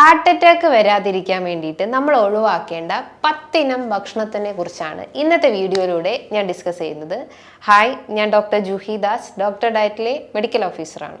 Heart attack വരാതിരിക്കാൻ വേണ്ടിയിട്ട് നമ്മൾ ഒഴിവാക്കേണ്ട പത്തിനം ഭക്ഷണത്തിനെ കുറിച്ചാണ് ഇന്നത്തെ വീഡിയോയിലൂടെ ഞാൻ ഡിസ്കസ് ചെയ്യുന്നത്. ഹായ് ഞാൻ ഡോക്ടർ ജൂഹി ദാസ് ഡോക്ടർ ഡയറ്റിലെ മെഡിക്കൽ ഓഫീസറാണ്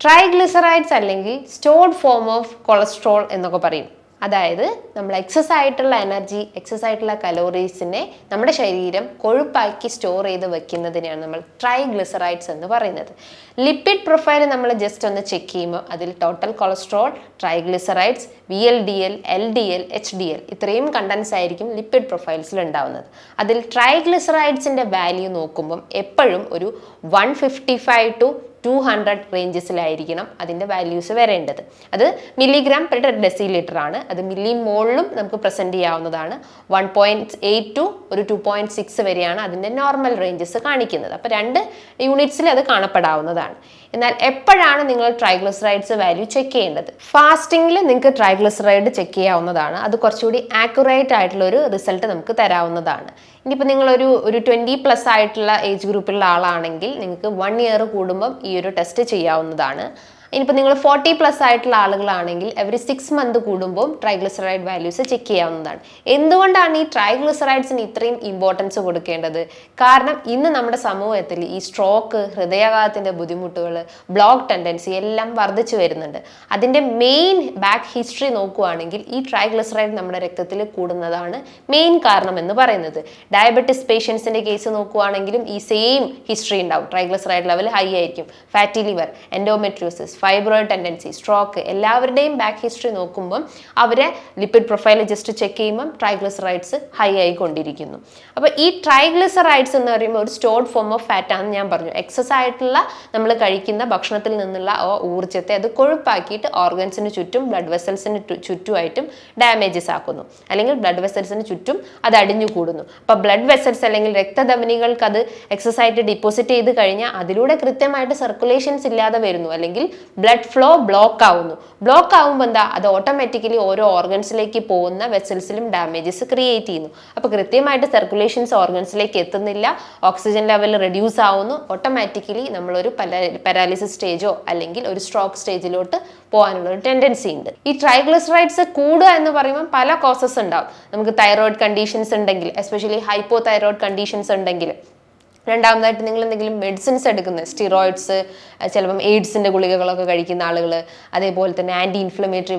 ട്രൈഗ്ലിസറൈഡ്സ് അല്ലെങ്കിൽ സ്റ്റോർഡ് ഫോം ഓഫ് കൊളസ്ട്രോൾ എന്നൊക്കെ പറയും. അതായത് നമ്മൾ എക്സസ് ആയിട്ടുള്ള എനർജി എക്സസ് ആയിട്ടുള്ള കലോറീസിനെ നമ്മുടെ ശരീരം കൊഴുപ്പാക്കി സ്റ്റോർ ചെയ്ത് വെക്കുന്നതിനെയാണ് നമ്മൾ ട്രൈഗ്ലിസറൈഡ്സ് എന്ന് പറയുന്നത്. ലിപ്പിഡ് പ്രൊഫൈൽ നമ്മൾ ജസ്റ്റ് ഒന്ന് ചെക്ക് ചെയ്യുമ്പോൾ അതിൽ total cholesterol triglycerides V L D L L D L H D L ഇത്രയും കണ്ടൻസ് ആയിരിക്കും ലിപ്പിഡ് പ്രൊഫൈൽസിൽ ഉണ്ടാവുന്നത്. അതിൽ ട്രൈഗ്ലിസറൈഡ്സിന്റെ വാല്യൂ നോക്കുമ്പം എപ്പോഴും ഒരു one fifty five to two hundred റേഞ്ചസിലായിരിക്കണം അതിന്റെ വാല്യൂസ് വരേണ്ടത്. അത് മില്ലിഗ്രാം പെർ ഡെസി ലിറ്റർ ആണ്. അത് മില്ലി മോളിലും നമുക്ക് പ്രസന്റ് ചെയ്യാവുന്നതാണ്. വൺ പോയിന്റ് എയ്റ്റ് ടു ഒരു ടു പോയിന്റ് സിക്സ് വരെയാണ് അതിന്റെ നോർമൽ റേഞ്ചസ് കാണിക്കുന്നത്. അപ്പോൾ രണ്ട് യൂണിറ്റ്സിൽ അത് കാണപ്പെടാവുന്നതാണ്. എന്നാൽ എപ്പോഴാണ് നിങ്ങൾ ട്രൈഗ്ലിസറൈഡ്സ് വാല്യൂ ചെക്ക് ചെയ്യേണ്ടത്? ഫാസ്റ്റിംഗിൽ നിങ്ങൾക്ക് ട്രൈഗ്ലിസറൈഡ് ചെക്ക് ചെയ്യാവുന്നതാണ്. അത് കുറച്ചുകൂടി ആക്യുറേറ്റ് ആയിട്ടുള്ള ഒരു റിസൾട്ട് നമുക്ക് തരാവുന്നതാണ്. ഇനിയിപ്പോൾ നിങ്ങളൊരു ഒരു ട്വന്റി പ്ലസ് ആയിട്ടുള്ള ഏജ് ഗ്രൂപ്പിലുള്ള ആളാണെങ്കിൽ നിങ്ങൾക്ക് വൺ ഇയർ കൂടുമ്പം ഈ ഒരു ടെസ്റ്റ് ചെയ്യാവുന്നതാണ്. ഇനിയിപ്പോൾ നിങ്ങൾ ഫോർട്ടി പ്ലസ് ആയിട്ടുള്ള ആളുകളാണെങ്കിൽ എവറി സിക്സ് മന്ത് കൂടുമ്പോൾ ട്രൈഗ്ലിസറൈഡ് വാല്യൂസ് ചെക്ക് ചെയ്യാവുന്നതാണ്. എന്തുകൊണ്ടാണ് ഈ ട്രൈഗ്ലിസറൈഡ്സിന് ഇത്രയും ഇമ്പോർട്ടൻസ് കൊടുക്കേണ്ടത്? കാരണം ഇന്ന് നമ്മുടെ സമൂഹത്തിൽ ഈ സ്ട്രോക്ക് ഹൃദയാഘാതത്തിന്റെ ബുദ്ധിമുട്ടുകൾ ബ്ലോക്ക് ടെൻഡൻസി എല്ലാം വർദ്ധിച്ചു വരുന്നുണ്ട്. അതിന്റെ മെയിൻ ബാക്ക് ഹിസ്റ്ററി നോക്കുകയാണെങ്കിൽ ഈ ട്രൈഗ്ലിസറൈഡ് നമ്മുടെ രക്തത്തിൽ കൂടുന്നതാണ് മെയിൻ കാരണം എന്ന് പറയുന്നത്. ഡയബറ്റിസ് പേഷ്യൻസിന്റെ കേസ് നോക്കുകയാണെങ്കിലും ഈ സെയിം ഹിസ്റ്ററി ഉണ്ടാവും. ട്രൈഗ്ലിസറൈഡ് ലെവൽ ഹൈ ആയിരിക്കും. Fatty liver endometriosis fibroid tendency stroke എല്ലാവരുടെയും ബാക്ക് ഹിസ്റ്ററി നോക്കുമ്പം അവരെ ലിപ്പിഡ് പ്രൊഫൈൽ ജസ്റ്റ് ചെക്ക് ചെയ്യുമ്പം ട്രൈഗ്ലിസറൈഡ്സ് ഹൈ ആയിക്കൊണ്ടിരിക്കുന്നു. അപ്പോൾ ഈ ട്രൈഗ്ലിസറൈഡ്സ് എന്ന് പറയുമ്പോൾ ഒരു സ്റ്റോർഡ് ഫോം ഓഫ് ഫാറ്റ് ആണെന്ന് ഞാൻ പറഞ്ഞു. എക്സസ് ആയിട്ടുള്ള നമ്മൾ കഴിക്കുന്ന ഭക്ഷണത്തിൽ നിന്നുള്ള ഊർജത്തെ അത് കൊഴുപ്പാക്കിയിട്ട് ഓർഗൻസിന് ചുറ്റും ബ്ലഡ് വെസൽസിന് ചുറ്റുമായിട്ടും ഡാമേജസ് ആക്കുന്നു. അല്ലെങ്കിൽ ബ്ലഡ് വെസൽസിന് ചുറ്റും അത് അടിഞ്ഞു കൂടുന്നു. അപ്പോൾ ബ്ലഡ് വെസൽസ് അല്ലെങ്കിൽ രക്തധമനികൾക്ക് അത് എക്സസ് ആയിട്ട് ഡിപ്പോസിറ്റ് ചെയ്ത് കഴിഞ്ഞാൽ അതിലൂടെ കൃത്യമായിട്ട് സർക്കുലേഷൻസ് ഇല്ലാതെ വരുന്നു. അല്ലെങ്കിൽ ബ്ലഡ് ഫ്ലോ ബ്ലോക്ക് ആവുന്നു. ബ്ലോക്ക് ആവുമ്പോൾ എന്താ? അത് ഓട്ടോമാറ്റിക്കലി ഓരോ ഓർഗൻസിലേക്ക് പോകുന്ന വെസൽസിലും ഡാമേജസ് ക്രിയേറ്റ് ചെയ്യുന്നു. അപ്പോൾ കൃത്യമായിട്ട് സർക്കുലേഷൻസ് ഓർഗൻസിലേക്ക് എത്തുന്നില്ല. ഓക്സിജൻ ലെവൽ റെഡ്യൂസ് ആവുന്നു. ഓട്ടോമാറ്റിക്കലി നമ്മളൊരു പാരാലിസിസ് സ്റ്റേജോ അല്ലെങ്കിൽ ഒരു സ്ട്രോക്ക് സ്റ്റേജിലോട്ട് പോകാനുള്ള ഒരു ടെൻഡൻസി ഉണ്ട്. ഈ ട്രൈഗ്ലിസറൈഡ്സ് കൂടുക എന്ന് പറയുമ്പോൾ പല കോസസ് ഉണ്ടാവും. നമുക്ക് തൈറോയിഡ് കണ്ടീഷൻസ് ഉണ്ടെങ്കിൽ എസ്പെഷ്യലി ഹൈപ്പോ തൈറോയിഡ് കണ്ടീഷൻസ് ഉണ്ടെങ്കിൽ രണ്ടാമതായിട്ട് നിങ്ങൾ എന്തെങ്കിലും മെഡിസിൻസ് എടുക്കുന്നത് സ്റ്റിറോയിഡ്സ് ചിലപ്പം എയ്ഡ്സിന്റെ ഗുളികകളൊക്കെ കഴിക്കുന്ന ആളുകൾ അതേപോലെ തന്നെ ആന്റി ഇൻഫ്ലമേറ്ററി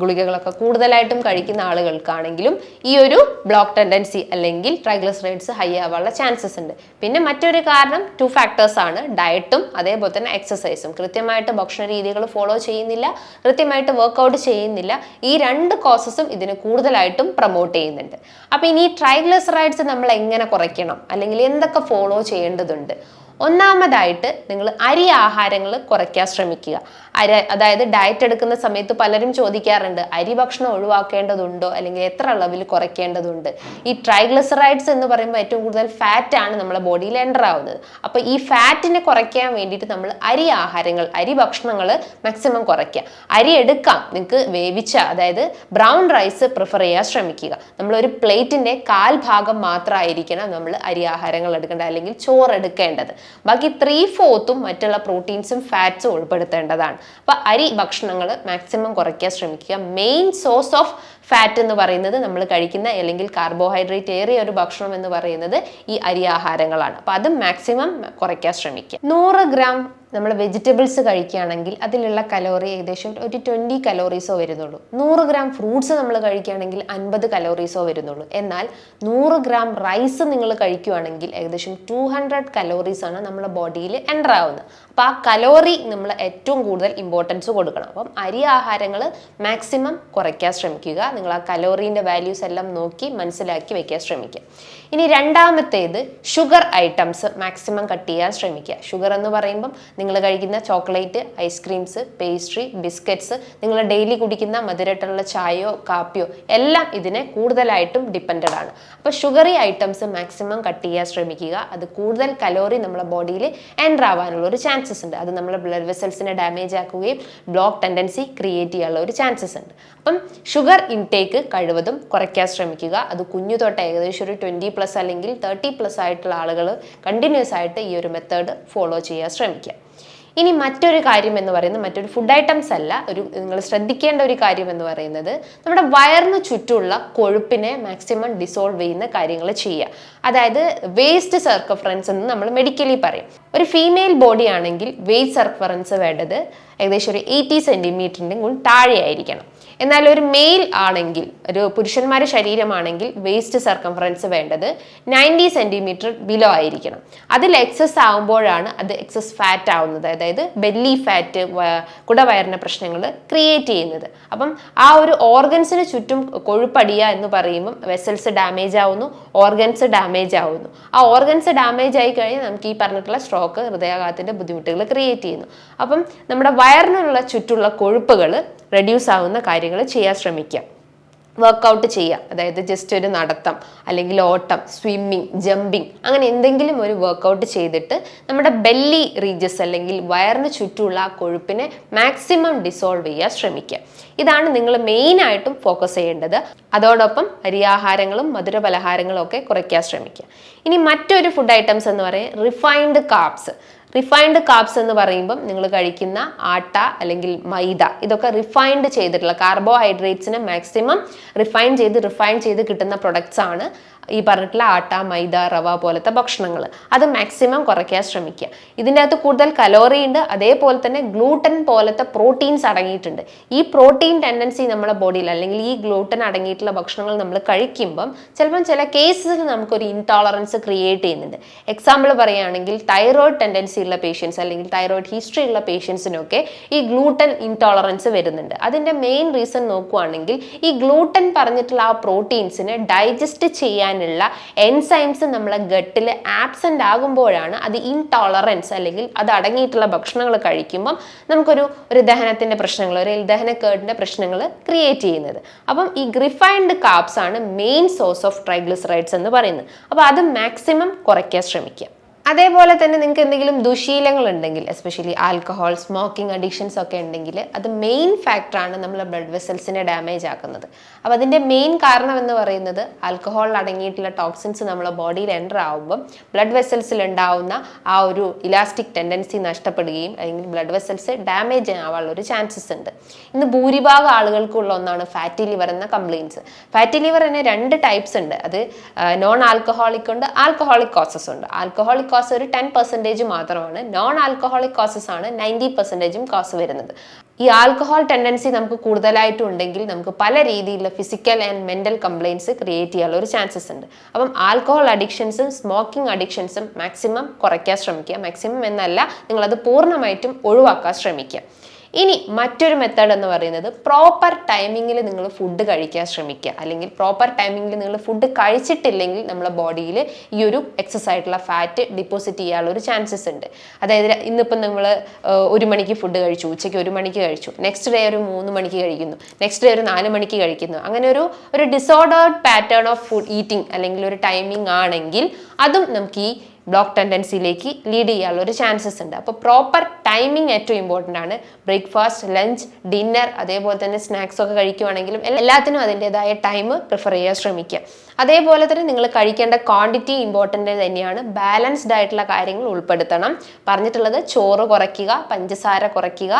ഗുളികകളൊക്കെ കൂടുതലായിട്ടും കഴിക്കുന്ന ആളുകൾക്കാണെങ്കിലും ഈ ഒരു ബ്ലോക്ക് ടെൻഡൻസി അല്ലെങ്കിൽ ട്രൈഗ്ലിസറൈഡ്സ് ഹൈ ആവാനുള്ള ചാൻസസ് ഉണ്ട്. പിന്നെ മറ്റൊരു കാരണം ടു ഫാക്ടേഴ്സ് ആണ്. ഡയറ്റും അതേപോലെ തന്നെ എക്സസൈസും കൃത്യമായിട്ട് ഭക്ഷണ രീതികൾ ഫോളോ ചെയ്യുന്നില്ല കൃത്യമായിട്ട് വർക്കൗട്ട് ചെയ്യുന്നില്ല. ഈ രണ്ട് കോസസും ഇതിന് കൂടുതലായിട്ടും പ്രൊമോട്ട് ചെയ്യുന്നുണ്ട്. അപ്പോൾ ഇനി ട്രൈഗ്ലിസറൈഡ്സ് നമ്മൾ എങ്ങനെ കുറയ്ക്കണം? അല്ലെങ്കിൽ എന്തൊക്കെ ഫോളോ ചെയ്യേണ്ടതുണ്ട്. ഒന്നാമതായിട്ട് നിങ്ങൾ അരി ആഹാരങ്ങൾ കുറയ്ക്കാൻ ശ്രമിക്കുക. അരി അതായത് ഡയറ്റ് എടുക്കുന്ന സമയത്ത് പലരും ചോദിക്കാറുണ്ട് അരി ഭക്ഷണം ഒഴിവാക്കേണ്ടതുണ്ടോ? അല്ലെങ്കിൽ എത്ര അളവിൽ കുറയ്ക്കേണ്ടതുണ്ട്? ഈ ട്രൈഗ്ലിസറൈഡ്സ് എന്ന് പറയുമ്പോൾ ഏറ്റവും കൂടുതൽ ഫാറ്റ് ആണ് നമ്മുടെ ബോഡിയിൽ എന്റർ ആവുന്നത്. അപ്പോൾ ഈ ഫാറ്റിനെ കുറയ്ക്കാൻ വേണ്ടിയിട്ട് നമ്മൾ അരി ആഹാരങ്ങൾ അരി ഭക്ഷണങ്ങൾ മാക്സിമം കുറയ്ക്കുക. അരി എടുക്കാം നിങ്ങൾക്ക് വേവിച്ച അതായത് ബ്രൗൺ റൈസ് പ്രിഫർ ചെയ്യാൻ ശ്രമിക്കുക. നമ്മളൊരു പ്ലേറ്റിന്റെ കാൽ ഭാഗം മാത്രമായിരിക്കണം നമ്മൾ അരി ആഹാരങ്ങൾ എടുക്കേണ്ടത് അല്ലെങ്കിൽ ചോറ് എടുക്കേണ്ടത്. ബാക്കി ത്രീ ഫോർത്തും മറ്റുള്ള പ്രോട്ടീൻസും ഫാറ്റ്സും ഉൾപ്പെടുത്തേണ്ടതാണ്. അപ്പോൾ അരി ഭക്ഷണങ്ങൾ മാക്സിമം കുറയ്ക്കാൻ ശ്രമിക്കുക. മെയിൻ സോഴ്സ് ഓഫ് ഫാറ്റ് എന്ന് പറയുന്നത് നമ്മൾ കഴിക്കുന്ന അല്ലെങ്കിൽ കാർബോഹൈഡ്രേറ്റ് ഏറിയ ഒരു ഭക്ഷണം എന്ന് പറയുന്നത് ഈ അരി ആഹാരങ്ങളാണ്. അപ്പോൾ അത് മാക്സിമം കുറയ്ക്കാൻ ശ്രമിക്കുക. നൂറ് ഗ്രാം നമ്മൾ വെജിറ്റബിൾസ് കഴിക്കുകയാണെങ്കിൽ അതിലുള്ള കലോറി ഏകദേശം ഒരു ട്വന്റി കലോറീസോ വരുന്നുള്ളൂ. നൂറ് ഗ്രാം ഫ്രൂട്ട്സ് നമ്മൾ കഴിക്കുകയാണെങ്കിൽ അൻപത് കലോറീസോ വരുന്നുള്ളൂ. എന്നാൽ നൂറ് ഗ്രാം റൈസ് നിങ്ങൾ കഴിക്കുകയാണെങ്കിൽ ഏകദേശം ടു ഹൺഡ്രഡ് കലോറീസ് ആണ് നമ്മുടെ ബോഡിയിൽ എന്റർ ആവുന്നത്. അപ്പോൾ ആ കലോറി നമ്മൾ ഏറ്റവും കൂടുതൽ ഇമ്പോർട്ടൻസ് കൊടുക്കണം. അപ്പം അരി ആഹാരങ്ങൾ മാക്സിമം കുറയ്ക്കാൻ ശ്രമിക്കുക. നിങ്ങൾ ആ കലോറീന്റെ വാല്യൂസ് എല്ലാം നോക്കി മനസ്സിലാക്കി വെക്കാൻ ശ്രമിക്കുക. ഇനി രണ്ടാമത്തേത് ഷുഗർ ഐറ്റംസ് മാക്സിമം കട്ട് ചെയ്യാൻ ശ്രമിക്കുക. ഷുഗർ എന്ന് പറയുമ്പം നിങ്ങൾ കഴിക്കുന്ന chocolate ice creams pastry biscuits നിങ്ങൾ ഡെയിലി കുടിക്കുന്ന മധുരട്ടുള്ള ചായയോ കാപ്പിയോ എല്ലാം ഇതിനെ കൂടുതലായിട്ടും ഡിപ്പെൻഡഡ് ആണ്. അപ്പോൾ ഷുഗറി ഐറ്റംസ് മാക്സിമം കട്ട് ചെയ്യാൻ ശ്രമിക്കുക. അത് കൂടുതൽ കലോറി നമ്മുടെ ബോഡിയിൽ എന്റർ ആവാനുള്ള ഒരു ചാൻസസ് ഉണ്ട്. അത് നമ്മളെ ബ്ലഡ് വെസൽസിനെ ഡാമേജ് ആക്കുകയും ബ്ലോക്ക് ടെൻഡൻസി ക്രിയേറ്റ് ചെയ്യാനുള്ള ഒരു ചാൻസസ് ഉണ്ട്. അപ്പം ഷുഗർ ഇൻടേക്ക് കഴിവതും കുറയ്ക്കാൻ ശ്രമിക്കുക. അത് കുഞ്ഞു തൊട്ട് ഏകദേശം ഒരു ട്വന്റി പ്ലസ് അല്ലെങ്കിൽ തേർട്ടി പ്ലസ് ആയിട്ടുള്ള ആളുകൾ കണ്ടിന്യൂസ് ആയിട്ട് ഈ ഒരു മെത്തേഡ് ഫോളോ ചെയ്യാൻ ശ്രമിക്കുക. ഇനി മറ്റൊരു കാര്യം എന്ന് പറയുന്നത് മറ്റൊരു ഫുഡ് ഐറ്റംസ് അല്ല ഒരു നിങ്ങൾ ശ്രദ്ധിക്കേണ്ട ഒരു കാര്യം എന്ന് പറയുന്നത് നമ്മുടെ വയറിന് ചുറ്റുമുള്ള കൊഴുപ്പിനെ മാക്സിമം ഡിസോൾവ് ചെയ്യുന്ന കാര്യങ്ങൾ ചെയ്യുക. അതായത് വേസ്റ്റ് സർക്കഫറൻസ് എന്ന് നമ്മൾ മെഡിക്കലി പറയും. ഒരു ഫീമെയിൽ ബോഡി ആണെങ്കിൽ വേസ്റ്റ് സർക്കഫറൻസ് വേണ്ടത് ഏകദേശം ഒരു എയ്റ്റി സെന്റിമീറ്ററിന്റെ താഴെയായിരിക്കണം. എന്നാൽ ഒരു മെയിൽ ആണെങ്കിൽ ഒരു പുരുഷന്മാരുടെ ശരീരമാണെങ്കിൽ വേസ്റ്റ് സർക്കംഫറൻസ് വേണ്ടത് നയന്റി സെന്റിമീറ്റർ ബിലോ ആയിരിക്കണം. അതിൽ എക്സസ് ആകുമ്പോഴാണ് അത് എക്സസ് ഫാറ്റ് ആവുന്നത്. അതായത് ബെല്ലി ഫാറ്റ് കുടവയറിന പ്രശ്നങ്ങൾ ക്രിയേറ്റ് ചെയ്യുന്നത്. അപ്പം ആ ഒരു ഓർഗൻസിന് ചുറ്റും കൊഴുപ്പടിയ എന്ന് പറയുമ്പം വെസൽസ് ഡാമേജ് ആവുന്നു ഓർഗൻസ് ഡാമേജ് ആവുന്നു. ആ ഓർഗൻസ് ഡാമേജ് ആയി കഴിഞ്ഞാൽ നമുക്ക് ഈ പറഞ്ഞിട്ടുള്ള സ്ട്രോക്ക് ഹൃദയാഘാതത്തിന്റെ ബുദ്ധിമുട്ടുകൾ ക്രിയേറ്റ് ചെയ്യുന്നു. അപ്പം നമ്മുടെ വയറിനുള്ള ചുറ്റുള്ള കൊഴുപ്പുകൾ റെഡ്യൂസ് ആവുന്ന കാര്യങ്ങൾ ചെയ്യാൻ ശ്രമിക്കുക വർക്കൗട്ട് ചെയ്യുക അതായത് ജസ്റ്റ് ഒരു നടത്തം അല്ലെങ്കിൽ ഓട്ടം സ്വിമ്മിങ് ജമ്പിങ് അങ്ങനെ എന്തെങ്കിലും ഒരു വർക്കൗട്ട് ചെയ്തിട്ട് നമ്മുടെ ബെല്ലി റീജസ് അല്ലെങ്കിൽ വയറിന് ചുറ്റുമുള്ള ആ കൊഴുപ്പിനെ മാക്സിമം ഡിസോൾവ് ചെയ്യാൻ ശ്രമിക്കുക ഇതാണ് നിങ്ങൾ മെയിനായിട്ടും ഫോക്കസ് ചെയ്യേണ്ടത്. അതോടൊപ്പം അരിയാഹാരങ്ങളും മധുര പലഹാരങ്ങളും ഒക്കെ കുറയ്ക്കാൻ ശ്രമിക്കുക. ഇനി മറ്റൊരു ഫുഡ് ഐറ്റംസ് എന്ന് പറയുന്നത് റിഫൈൻഡ് കാർബ്സ് റിഫൈൻഡ് കാർബ്സ് എന്ന് പറയുമ്പം നിങ്ങൾ കഴിക്കുന്ന ആട്ട അല്ലെങ്കിൽ മൈദ ഇതൊക്കെ റിഫൈൻഡ് ചെയ്തിട്ടുള്ള കാർബോഹൈഡ്രേറ്റ്സിനെ മാക്സിമം റിഫൈൻ ചെയ്ത് റിഫൈൻ ചെയ്ത് കിട്ടുന്ന പ്രൊഡക്ട്സ് ആണ്. ഈ പറഞ്ഞിട്ടുള്ള ആട്ട മൈദ റവ പോലത്തെ ഭക്ഷണങ്ങൾ അത് മാക്സിമം കുറയ്ക്കാൻ ശ്രമിക്കുക. ഇതിന്റെ അകത്ത് കൂടുതൽ കലോറി ഉണ്ട്. അതേപോലെ തന്നെ ഗ്ലൂട്ടൻ പോലത്തെ പ്രോട്ടീൻസ് അടങ്ങിയിട്ടുണ്ട്. ഈ പ്രോട്ടീൻ ടെൻഡൻസി നമ്മുടെ ബോഡിയിൽ അല്ലെങ്കിൽ ഈ ഗ്ലൂട്ടൻ അടങ്ങിയിട്ടുള്ള ഭക്ഷണങ്ങൾ നമ്മൾ കഴിക്കുമ്പം ചിലപ്പം ചില കേസസിൽ നമുക്കൊരു ഇൻടോളറൻസ് ക്രിയേറ്റ് ചെയ്യുന്നുണ്ട്. എക്സാമ്പിൾ പറയുകയാണെങ്കിൽ തൈറോയ്ഡ് ടെൻഡൻസി ഉള്ള പേഷ്യൻസ് അല്ലെങ്കിൽ തൈറോയ്ഡ് ഹിസ്റ്ററി ഉള്ള പേഷ്യൻസിനൊക്കെ ഈ ഗ്ലൂട്ടൻ ഇൻടോളറൻസ് വരുന്നുണ്ട്. അതിന്റെ മെയിൻ റീസൺ നോക്കുകയാണെങ്കിൽ ഈ ഗ്ലൂട്ടൻ പറഞ്ഞിട്ടുള്ള ആ പ്രോട്ടീൻസിനെ ഡൈജസ്റ്റ് ചെയ്യാനുള്ള എൻസൈംസ് നമ്മളെ ഗട്ടിൽ ആബ്സെന്റ് ആകുമ്പോഴാണ് അത് ഇൻടോളറൻസ് അല്ലെങ്കിൽ അത് അടങ്ങിയിട്ടുള്ള ഭക്ഷണങ്ങൾ കഴിക്കുമ്പം നമുക്കൊരു ഒരു ദഹനത്തിന്റെ പ്രശ്നങ്ങൾ ഒരു ദഹനക്കേടിന്റെ പ്രശ്നങ്ങൾ ക്രിയേറ്റ് ചെയ്യുന്നത്. അപ്പം ഈ റിഫൈൻഡ് കാപ്സ് ആണ് മെയിൻ സോഴ്സ് ഓഫ് ട്രൈഗ്ലിസറൈഡ്സ് എന്ന് പറയുന്നത്. അപ്പോൾ അത് മാക്സിമം കുറയ്ക്കാൻ ശ്രമിക്കുക. അതേപോലെ തന്നെ നിങ്ങൾക്ക് എന്തെങ്കിലും ദുശീലങ്ങൾ ഉണ്ടെങ്കിൽ എസ്പെഷ്യലി ആൽക്കഹോൾ സ്മോക്കിംഗ് അഡിക്ഷൻസ് ഒക്കെ ഉണ്ടെങ്കിൽ അത് മെയിൻ ഫാക്ടറാണ് നമ്മളെ ബ്ലഡ് വെസൽസിനെ ഡാമേജ് ആക്കുന്നത്. അപ്പോൾ അതിന്റെ മെയിൻ കാരണം എന്ന് പറയുന്നത് ആൽക്കഹോൾ അടങ്ങിയിട്ടുള്ള ടോക്സിൻസ് നമ്മളെ ബോഡിയിൽ എന്റർ ആവുമ്പം ബ്ലഡ് വെസൽസിൽ ഉണ്ടാവുന്ന ആ ഒരു ഇലാസ്റ്റിക് ടെൻഡൻസി നഷ്ടപ്പെടുകയും അല്ലെങ്കിൽ ബ്ലഡ് വെസൽസ് ഡാമേജ് ആവാനുള്ള ഒരു ചാൻസസ് ഉണ്ട്. ഇന്ന് ഭൂരിഭാഗം ആളുകൾക്കുള്ള ഒന്നാണ് ഫാറ്റി ലിവർ എന്ന കംപ്ലയിൻസ് ഫാറ്റി ലിവർ തന്നെ രണ്ട് ടൈപ്സ് ഉണ്ട്. അത് നോൺ ആൽക്കഹോളിക് ഉണ്ട് ആൽക്കഹോളിക് കോസസ് ഉണ്ട്. ആൽക്കഹോളിക് കോസ് ഒരു ടെൻ പെർസെന്റേജ് മാത്രമാണ്. നോൺ ആൽക്കഹോളിക് കോസസ് ആണ് നയന്റി പെർസെന്റേജും കോസ് വരുന്നത്. ഈ ആൽക്കഹോൾ ടെൻഡൻസി നമുക്ക് കൂടുതലായിട്ടും ഉണ്ടെങ്കിൽ നമുക്ക് പല രീതിയിലുള്ള physical and mental complaints create ചെയ്യാനുള്ള ഒരു ചാൻസസ് ഉണ്ട്. അപ്പം ആൽക്കഹോൾ അഡിക്ഷൻസും സ്മോക്കിംഗ് അഡിക്ഷൻസും മാക്സിമം കുറയ്ക്കാൻ ശ്രമിക്കുക. മാക്സിമം എന്നല്ല നിങ്ങളത് പൂർണമായിട്ടും ഒഴിവാക്കാൻ ശ്രമിക്കുക. ഇനി മറ്റൊരു മെത്തേഡ് എന്ന് പറയുന്നത് പ്രോപ്പർ ടൈമിങ്ങിൽ നിങ്ങൾ ഫുഡ് കഴിക്കാൻ ശ്രമിക്കുക. അല്ലെങ്കിൽ പ്രോപ്പർ ടൈമിങ്ങിൽ നിങ്ങൾ ഫുഡ് കഴിച്ചിട്ടില്ലെങ്കിൽ നമ്മുടെ ബോഡിയിൽ ഈ ഒരു എക്സസ് ആയിട്ടുള്ള ഫാറ്റ് ഡിപ്പോസിറ്റ് ചെയ്യാനുള്ള ഒരു ചാൻസസ് ഉണ്ട്. അതായത് ഇന്നിപ്പം നമ്മൾ ഒരു മണിക്ക് ഫുഡ് കഴിച്ചു ഉച്ചയ്ക്ക് ഒരു മണിക്ക് കഴിച്ചു നെക്സ്റ്റ് ഡേ ഒരു മൂന്ന് മണിക്ക് കഴിക്കുന്നു നെക്സ്റ്റ് ഡേ ഒരു നാല് മണിക്ക് കഴിക്കുന്നു. അങ്ങനെ ഒരു ഒരു disordered pattern of food eating അല്ലെങ്കിൽ ഒരു ടൈമിംഗ് ആണെങ്കിൽ അതും നമുക്ക് ഈ ബ്ലോക്ക് ടെൻഡൻസിയിലേക്ക് ലീഡ് ചെയ്യാനുള്ള ഒരു ചാൻസസ് ഉണ്ട്. അപ്പോൾ പ്രോപ്പർ ടൈമിംഗ് ഏറ്റവും ഇമ്പോർട്ടന്റ് ആണ്. ബ്രേക്ക്ഫാസ്റ്റ് ലഞ്ച് ഡിന്നർ അതേപോലെ തന്നെ സ്നാക്സ് ഒക്കെ കഴിക്കുവാണെങ്കിലും എല്ലാത്തിനും അതിന്റെതായ ടൈം പ്രിഫർ ചെയ്യാൻ ശ്രമിക്കുക. അതേപോലെ തന്നെ നിങ്ങൾ കഴിക്കേണ്ട ക്വാണ്ടിറ്റി ഇമ്പോർട്ടന്റ് തന്നെയാണ്. ബാലൻസ്ഡ് ആയിട്ടുള്ള കാര്യങ്ങൾ ഉൾപ്പെടുത്തണം. പറഞ്ഞിട്ടുള്ളത് ചോറ് കുറയ്ക്കുക പഞ്ചസാര കുറയ്ക്കുക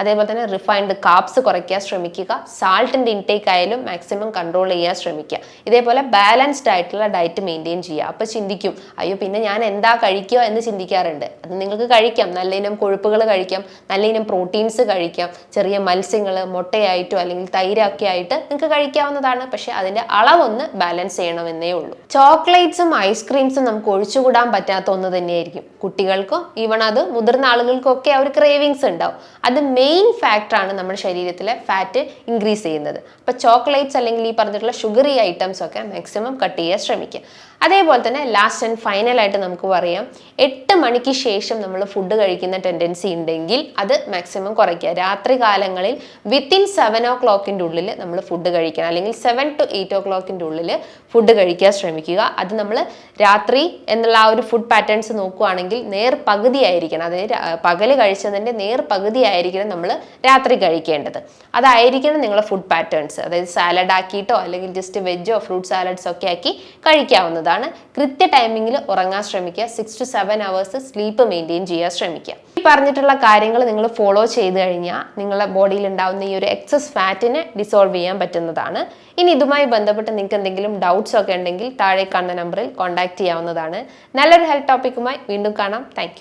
അതേപോലെ തന്നെ റിഫൈൻഡ് കാപ്സ് കുറയ്ക്കാൻ ശ്രമിക്കുക സാൾട്ടിന്റെ ഇൻടേക്ക് ആയാലും മാക്സിമം കൺട്രോൾ ചെയ്യാൻ ശ്രമിക്കുക. ഇതേപോലെ ബാലൻസ്ഡ് ആയിട്ടുള്ള ഡയറ്റ് മെയിന്റെയിൻ ചെയ്യുക. അപ്പോൾ ചിന്തിക്കും അയ്യോ പിന്നെ ഞാൻ എന്താ കഴിക്കുക എന്ന് ചിന്തിക്കാറുണ്ട്. അത് നിങ്ങൾക്ക് കഴിക്കാം. നല്ല ഇനം കൊഴുപ്പുകൾ കഴിക്കാം. നല്ല ഇനം പ്രോട്ടീൻസ് കഴിക്കാം. ചെറിയ മത്സ്യങ്ങൾ മുട്ടയായിട്ടോ അല്ലെങ്കിൽ തൈരൊക്കെ ആയിട്ട് നിങ്ങൾക്ക് കഴിക്കാവുന്നതാണ്. പക്ഷേ അതിന്റെ അളവൊന്ന് ബാലൻസ് ചെയ്യണമെന്നേ ഉള്ളൂ. ചോക്ലേറ്റ്സും ഐസ്ക്രീംസും നമുക്ക് ഒഴിച്ചുകൂടാൻ പറ്റാത്ത ഒന്ന് തന്നെയായിരിക്കും. കുട്ടികൾക്കോ ഈവൺ അത് മുതിർന്ന ആളുകൾക്കും ഒക്കെ ഒരു ക്രേവിങ്സ് ഉണ്ടാവും. അത് മെയിൻ ഫാക്ടറാണ് നമ്മുടെ ശരീരത്തിലെ ഫാറ്റ് ഇൻക്രീസ് ചെയ്യുന്നത്. അപ്പൊ ചോക്ലേറ്റ്സ് അല്ലെങ്കിൽ ഈ പറഞ്ഞിട്ടുള്ള ഷുഗറി ഐറ്റംസ് ഒക്കെ മാക്സിമം കട്ട് ചെയ്യാൻ ശ്രമിക്കുക. അതേപോലെ തന്നെ ലാസ്റ്റ് ആൻഡ് ഫൈനൽ ആയിട്ട് നമുക്ക് പറയാം. എട്ട് മണിക്ക് ശേഷം നമ്മൾ ഫുഡ് കഴിക്കുന്ന ടെൻഡൻസി ഉണ്ടെങ്കിൽ അത് മാക്സിമം കുറയ്ക്കുക. രാത്രി കാലങ്ങളിൽ വിത്തിൻ സെവൻ ഓ ക്ലോക്കിന്റെ ഉള്ളിൽ നമ്മൾ ഫുഡ് കഴിക്കണം. അല്ലെങ്കിൽ സെവൻ ടു എയ്റ്റ് ഓ ക്ലോക്കിന്റെ ഉള്ളിൽ ഫുഡ് കഴിക്കാൻ ശ്രമിക്കുക. അത് നമ്മൾ രാത്രി എന്നുള്ള ആ ഒരു ഫുഡ് പാറ്റേൺസ് നോക്കുകയാണെങ്കിൽ നേർ പകുതി ആയിരിക്കണം അതായത് പകൽ കഴിച്ചതിന്റെ നേർ പകുതി ആയിരിക്കണം നമ്മൾ രാത്രി കഴിക്കേണ്ടത്. അതായിരിക്കണം നിങ്ങളുടെ ഫുഡ് പാറ്റേൺസ് അതായത് സാലഡ് ആക്കിയിട്ടോ അല്ലെങ്കിൽ ജസ്റ്റ് വെജോ ഫ്രൂട്ട് സാലഡ്സ് ഒക്കെ ആക്കി കഴിക്കാവുന്നതാണ്. കൃത്യ ടൈമിങ്ങിൽ ഉറങ്ങാൻ ശ്രമിക്കുക. Six to seven hours sleep maintain ചെയ്യാൻ ശ്രമിക്കുക. ഈ പറഞ്ഞിട്ടുള്ള കാര്യങ്ങൾ നിങ്ങൾ ഫോളോ ചെയ്ത് കഴിഞ്ഞാൽ നിങ്ങളുടെ ബോഡിയിൽ ഉണ്ടാകുന്ന ഈ ഒരു എക്സസ് ഫാറ്റിനെ ഡിസോൾവ് ചെയ്യാൻ പറ്റുന്നതാണ്. ഇനി ഇതുമായി ബന്ധപ്പെട്ട് നിങ്ങൾക്ക് എന്തെങ്കിലും ഡൗട്ട്സ് ഒക്കെ ഉണ്ടെങ്കിൽ താഴെ കാണുന്ന നമ്പറിൽ കോൺടാക്ട് ചെയ്യാവുന്നതാണ്. നല്ലൊരു ഹെൽത്ത് ടോപ്പിക്കുമായി വീണ്ടും കാണാം. താങ്ക്